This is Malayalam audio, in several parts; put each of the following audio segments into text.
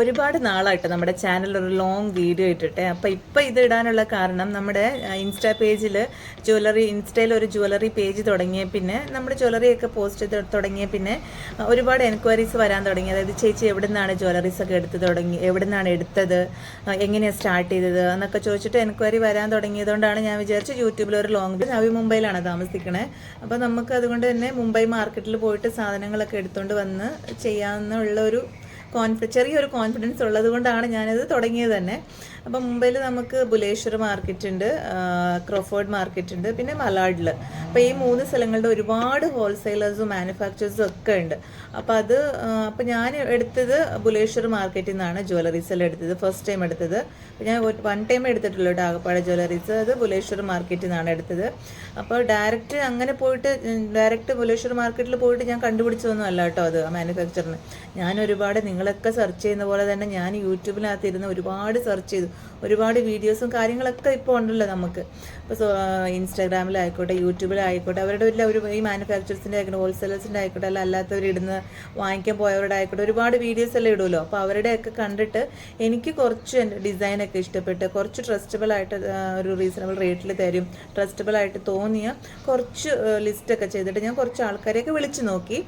ഒരുപാട് നാളായിട്ട് നമ്മുടെ ചാനൽ ഒരു ലോങ് വീഡിയോ ഇട്ടിട്ടെ. അപ്പോൾ ഇപ്പോൾ ഇത് ഇടാനുള്ള കാരണം നമ്മുടെ ഇൻസ്റ്റാ പേജിൽ ജ്വല്ലറി ഇൻസ്റ്റയിൽ ഒരു ജ്വല്ലറി പേജ് തുടങ്ങിയ പിന്നെ നമ്മുടെ ജ്വല്ലറിയൊക്കെ പോസ്റ്റ് ചെയ്ത് തുടങ്ങിയ പിന്നെ ഒരുപാട് എൻക്വയറീസ് വരാൻ തുടങ്ങി. അതായത് ചേച്ചി എവിടെ നിന്നാണ് ജ്വല്ലറീസ് ഒക്കെ എടുത്ത് തുടങ്ങി എവിടെ നിന്നാണ് എടുത്തത് എങ്ങനെയാണ് സ്റ്റാർട്ട് ചെയ്തത് എന്നൊക്കെ ചോദിച്ചിട്ട് എൻക്വയറി വരാൻ തുടങ്ങിയതുകൊണ്ടാണ് ഞാൻ വിചാരിച്ചു യൂട്യൂബിൽ ഒരു ലോങ് വീഡിയോ നവി മുംബൈയിലാണ് താമസിക്കണേ. അപ്പോൾ നമുക്ക് അതുകൊണ്ട് തന്നെ മുംബൈ മാർക്കറ്റിൽ പോയിട്ട് സാധനങ്ങളൊക്കെ എടുത്തുകൊണ്ട് വന്ന് ചെയ്യാമെന്നുള്ള ഒരു കോൺഫി ചെറിയൊരു കോൺഫിഡൻസ് ഉള്ളത് കൊണ്ടാണ് ഞാനത് തുടങ്ങിയത് തന്നെ. അപ്പം മുംബൈയിൽ നമുക്ക് ബുലേശ്വർ മാർക്കറ്റ് ഉണ്ട് ക്രോഫോർഡ് മാർക്കറ്റ് ഉണ്ട് പിന്നെ മലാഡിൽ അപ്പോൾ ഈ മൂന്ന് സ്ഥലങ്ങളുടെ ഒരുപാട് ഹോൾസെയിലേഴ്സും മാനുഫാക്ചേഴ്സും ഒക്കെ ഉണ്ട്. അപ്പോൾ അത് അപ്പോൾ ഞാൻ എടുത്തത് ബുലേശ്വർ മാർക്കറ്റിൽ നിന്നാണ് ജ്വല്ലറീസ് എല്ലാം എടുത്തത് ഫസ്റ്റ് ടൈം എടുത്തത്. ഞാൻ വൺ ടൈം എടുത്തിട്ടുള്ളൂ കേട്ടോ ആകപ്പാട് ജ്വല്ലറീസ് അത് ബുലേശ്വർ മാർക്കറ്റിൽ നിന്നാണ് എടുത്തത്. അപ്പോൾ ഡയറക്റ്റ് അങ്ങനെ പോയിട്ട് ഡയറക്റ്റ് ബുലേശ്വർ മാർക്കറ്റിൽ പോയിട്ട് ഞാൻ കണ്ടുപിടിച്ചതൊന്നും അല്ല കേട്ടോ അത് മാനുഫാക്ചറിന് ഞാൻ ഒരുപാട് നിങ്ങളൊക്കെ സെർച്ച് ചെയ്യുന്ന പോലെ തന്നെ ഞാൻ യൂട്യൂബിനകത്ത് ഇരുന്ന് ഒരുപാട് സെർച്ച് ചെയ്തു. ഒരുപാട് വീഡിയോസും കാര്യങ്ങളൊക്കെ ഇപ്പോൾ ഉണ്ടല്ലോ നമുക്ക്. ഇപ്പോൾ ഇൻസ്റ്റാഗ്രാമിലായിക്കോട്ടെ യൂട്യൂബിലായിക്കോട്ടെ അവരുടെ എല്ലാ ഒരു ഈ മാനുഫാക്ചറേഴ്സിന്റെ ആയിക്കോട്ടെ ഹോൾസെയിലേഴ്സിന്റെ ആയിക്കോട്ടെ അല്ല അല്ലാത്തവരിടുന്ന വാങ്ങിക്കാൻ പോയവരുടെ ആയിക്കോട്ടെ ഒരുപാട് വീഡിയോസ് എല്ലാം ഇടുമല്ലോ അപ്പോൾ അവരുടെയൊക്കെ കണ്ടിട്ട് എനിക്ക് കുറച്ച് എന്റെ ഡിസൈനൊക്കെ ഇഷ്ടപ്പെട്ട് കുറച്ച് ട്രസ്റ്റബിൾ ആയിട്ട് ഒരു റീസണബിൾ റേറ്റിൽ തരും. ട്രസ്റ്റബിൾ ആയിട്ട് തോന്നിയ കുറച്ച് ലിസ്റ്റൊക്കെ ചെയ്തിട്ട് ഞാൻ കുറച്ച് ആൾക്കാരെയൊക്കെ വിളിച്ചു നോക്കി.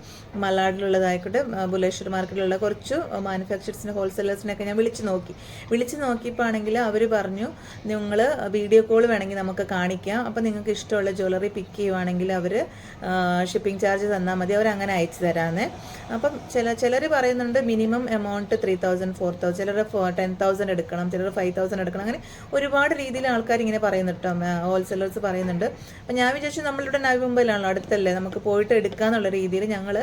മലനാട്ടിലുള്ളതായിക്കോട്ടെ ബുലേശ്വർ മാർക്കറ്റിലുള്ള കുറച്ച് മാനുഫാക്ചേഴ്സിന്റെ ഹോൾസെയിലേഴ്സിനെയൊക്കെ ഞാൻ വിളിച്ചു നോക്കി. വിളിച്ചു നോക്കിയപ്പോൾ ആണെങ്കിൽ അവർ പറഞ്ഞു നിങ്ങൾ വീഡിയോ കോൾ വേണമെങ്കിൽ നമുക്ക് കാണിക്കാം. അപ്പോൾ നിങ്ങൾക്ക് ഇഷ്ടമുള്ള ജ്വല്ലറി പിക്ക് ചെയ്യുവാണെങ്കിൽ അവർ ഷിപ്പിംഗ് ചാർജ് തന്നാൽ മതി. അവർ അങ്ങനെ അയച്ചു തരാമെന്ന്. അപ്പം ചില ചിലർ പറയുന്നുണ്ട് minimum amount three thousand four thousand ചിലർ ടെൻ തൗസൻഡ് എടുക്കണം. ചിലർ ഫൈവ് തൗസൻഡ് എടുക്കണം. അങ്ങനെ ഒരുപാട് രീതിയിൽ ആൾക്കാർ ഇങ്ങനെ പറയുന്നുണ്ട് കേട്ടോ. ഹോൾസെയിലേഴ്സ് പറയുന്നുണ്ട്. അപ്പം ഞാൻ വിചാരിച്ചു നമ്മളിവിടെ നവി മുംബൈയിലാണല്ലോ അടുത്തല്ലേ? നമുക്ക് പോയിട്ട് എടുക്കാന്നുള്ള രീതിയിൽ ഞങ്ങൾ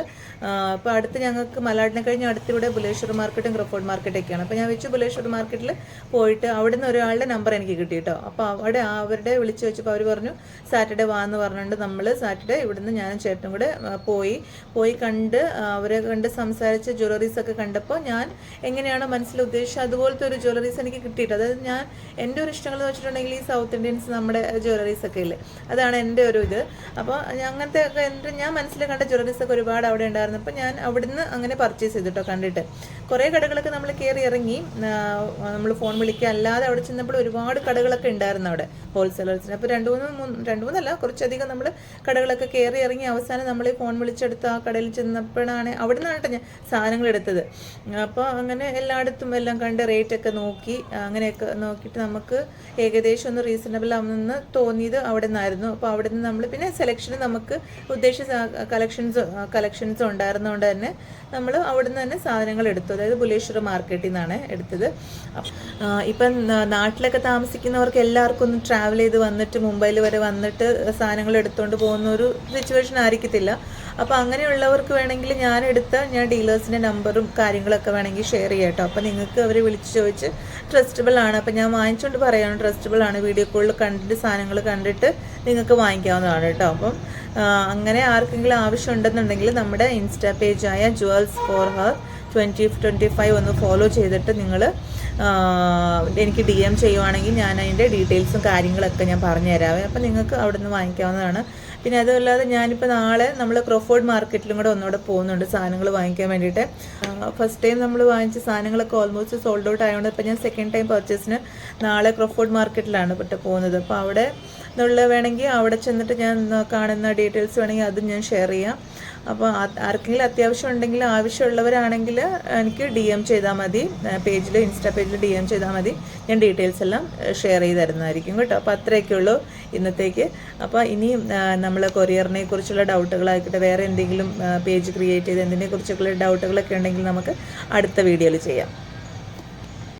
ഇപ്പോൾ അടുത്ത് ഞങ്ങൾക്ക് മലയാളിനെ കഴിഞ്ഞ് അടുത്തിവിടെ ബുലേശ്വർ മാർക്കറ്റും ക്രഫോർഡ് മാർക്കറ്റൊക്കെയാണ്. അപ്പോൾ ഞാൻ വെച്ചു ബുലേശ്വർ മാർക്കറ്റിൽ പോയിട്ട് അവിടെ നിന്ന് ഒരാളുടെ നമ്പർ എനിക്ക് കിട്ടി കേട്ടോ അപ്പോൾ അവിടെ അവരുടെ വിളിച്ച് വെച്ചപ്പോൾ അവർ പറഞ്ഞു സാറ്റർഡേ വാന്ന് പറഞ്ഞുകൊണ്ട് നമ്മൾ സാറ്റർഡേ ഇവിടുന്ന് ഞാനും ചേട്ടനും കൂടെ പോയി. പോയി കണ്ട് അവരെ കണ്ട് സംസാരിച്ച് ജ്വല്ലറീസ് ഒക്കെ കണ്ടപ്പോൾ ഞാൻ എങ്ങനെയാണോ മനസ്സിൽ ഉദ്ദേശിച്ചത് അതുപോലത്തെ ഒരു ജ്വല്ലറീസ് എനിക്ക് കിട്ടിയിട്ട്. അതായത് ഞാൻ എന്റെ ഒരു ഇഷ്ടങ്ങൾ വെച്ചിട്ടുണ്ടെങ്കിൽ ഈ സൗത്ത് ഇന്ത്യൻസ് നമ്മുടെ ജ്വല്ലറീസ് ഒക്കെ ഇല്ലേ? അതാണ് എന്റെ ഒരു ഇത്. അപ്പോൾ അങ്ങനത്തെ എന്റെ ഞാൻ മനസ്സിൽ കണ്ട ജ്വല്ലറീസ് ഒക്കെ ഒരുപാട് അവിടെ ഉണ്ടായിരുന്നു. അപ്പോൾ ഞാൻ അവിടുന്ന് അങ്ങനെ പർച്ചേസ് ചെയ്തിട്ടോ കണ്ടിട്ട്. കുറേ കടകളൊക്കെ നമ്മൾ കയറി ഇറങ്ങി നമ്മൾ ഫോൺ വിളിക്കുക അല്ലാതെ അവിടെ ചെന്നപ്പോൾ ഒരുപാട് കടകളൊക്കെ ഉണ്ടായിരുന്നു അവിടെ ഹോൾസെയിലേഴ്സിന് അപ്പോൾ രണ്ട് മൂന്ന് മൂന്ന് രണ്ട് മൂന്നല്ല കുറച്ചധികം നമ്മൾ കടകളൊക്കെ കയറി ഇറങ്ങി അവസാനം നമ്മൾ ഫോൺ വിളിച്ചെടുത്ത് ആ കടയിൽ ചെന്നപ്പോഴാണ് അവിടെ നിന്നാണ് ഞാൻ സാധനങ്ങൾ എടുത്തത്. അപ്പോൾ അങ്ങനെ എല്ലായിടത്തും എല്ലാം കണ്ട് റേറ്റ് ഒക്കെ നോക്കി അങ്ങനെയൊക്കെ നോക്കിയിട്ട് നമുക്ക് ഏകദേശം ഒന്ന് റീസണബിൾ ആവുമെന്ന് തോന്നിയത് അവിടെ നിന്നായിരുന്നു അപ്പോൾ അവിടെ നിന്ന് നമ്മൾ പിന്നെ സെലക്ഷൻ നമുക്ക് ഉദ്ദേശിച്ച കളക്ഷൻസ് കളക്ഷൻസ് ഉണ്ടായിരുന്നതുകൊണ്ട് തന്നെ നമ്മൾ അവിടെ നിന്ന് തന്നെ സാധനങ്ങൾ എടുത്തു അതായത് ബുലേശ്വർ മാർക്കറ്റിൽ നിന്നാണ് എടുത്തത്. ഇപ്പം നാട്ടിലൊക്കെ താമസിക്കുന്നവർക്ക് എല്ലാവർക്കും ഒന്ന് ട്രാവൽ ചെയ്ത് വന്നിട്ട് മുംബൈയിൽ വരെ വന്നിട്ട് സാധനങ്ങൾ എടുത്തുകൊണ്ട് പോകുന്ന ഒരു സിറ്റുവേഷൻ ആയിരിക്കത്തില്ല. അപ്പോൾ അങ്ങനെയുള്ളവർക്ക് വേണമെങ്കിൽ ഞാൻ എടുത്ത ഞാൻ ഡീലേഴ്സിന്റെ നമ്പറും കാര്യങ്ങളൊക്കെ വേണമെങ്കിൽ ഷെയർ ചെയ്യാം കേട്ടോ. അപ്പോൾ നിങ്ങൾക്ക് അവർ വിളിച്ച് ചോദിച്ച് ട്രസ്റ്റബിൾ ആണ്. അപ്പോൾ ഞാൻ വാങ്ങിച്ചുകൊണ്ട് പറയാണ് ട്രസ്റ്റബിൾ ആണ്. വീഡിയോ കോളിൽ കണ്ടിട്ട് സാധനങ്ങൾ കണ്ടിട്ട് നിങ്ങൾക്ക് വാങ്ങിക്കാവുന്നതാണ് കേട്ടോ. അപ്പം അങ്ങനെ ആർക്കെങ്കിലും ആവശ്യമുണ്ടെന്നുണ്ടെങ്കിൽ നമ്മുടെ insta പേജായ jewels for her twenty twenty five ഒന്ന് ഫോളോ ചെയ്തിട്ട് നിങ്ങൾ എനിക്ക് ഡി എം ചെയ്യുവാണെങ്കിൽ ഞാൻ അതിന്റെ ഡീറ്റെയിൽസും കാര്യങ്ങളൊക്കെ ഞാൻ പറഞ്ഞു തരാവേ അപ്പം നിങ്ങൾക്ക് അവിടെ നിന്ന് വാങ്ങിക്കാവുന്നതാണ്. പിന്നെ അതുമല്ലാതെ ഞാനിപ്പോൾ നാളെ നമ്മൾ ക്രോഫോർഡ് മാർക്കറ്റിലും കൂടെ ഒന്നുകൂടെ പോകുന്നുണ്ട് സാധനങ്ങൾ വാങ്ങിക്കാൻ വേണ്ടിയിട്ട്. ഫസ്റ്റ് ടൈം നമ്മൾ വാങ്ങിച്ച സാധനങ്ങളൊക്കെ ഓൾമോസ്റ്റ് സോൾഡ് ഔട്ട് ആയതുകൊണ്ട് ഇപ്പോൾ ഞാൻ സെക്കൻഡ് ടൈം പർച്ചേസിന് നാളെ ക്രോഫോർഡ് മാർക്കറ്റിലാണ് പെട്ട് പോകുന്നത്. അപ്പോൾ അവിടെ നിന്നുള്ള വേണമെങ്കിൽ അവിടെ ചെന്നിട്ട് ഞാൻ കാണുന്ന ഡീറ്റെയിൽസ് വേണമെങ്കിൽ അതും ഞാൻ ഷെയർ ചെയ്യാം. അപ്പോൾ ആർക്കെങ്കിലും അത്യാവശ്യം ഉണ്ടെങ്കിൽ ആവശ്യമുള്ളവരാണെങ്കിൽ എനിക്ക് ഡി എം ചെയ്താൽ മതി. പേജിൽ ഇൻസ്റ്റാ പേജിൽ ഡി എം ചെയ്താൽ മതി. ഞാൻ ഡീറ്റെയിൽസ് എല്ലാം ഷെയർ ചെയ്ത് തരുന്നതായിരിക്കും കേട്ടോ. അപ്പോൾ അത്രയൊക്കെ ഉള്ളൂ ഇന്നത്തേക്ക്. അപ്പോൾ ഇനി നമ്മൾ കൊറിയറിനെ കുറിച്ചുള്ള ഡൗട്ടുകളായിക്കോട്ടെ വേറെ എന്തെങ്കിലും പേജ് ക്രിയേറ്റ് ചെയ്ത് എന്തിനെ കുറിച്ചൊക്കെയുള്ള ഡൗട്ടുകളൊക്കെ ഉണ്ടെങ്കിൽ നമുക്ക് അടുത്ത വീഡിയോയിൽ ചെയ്യാം.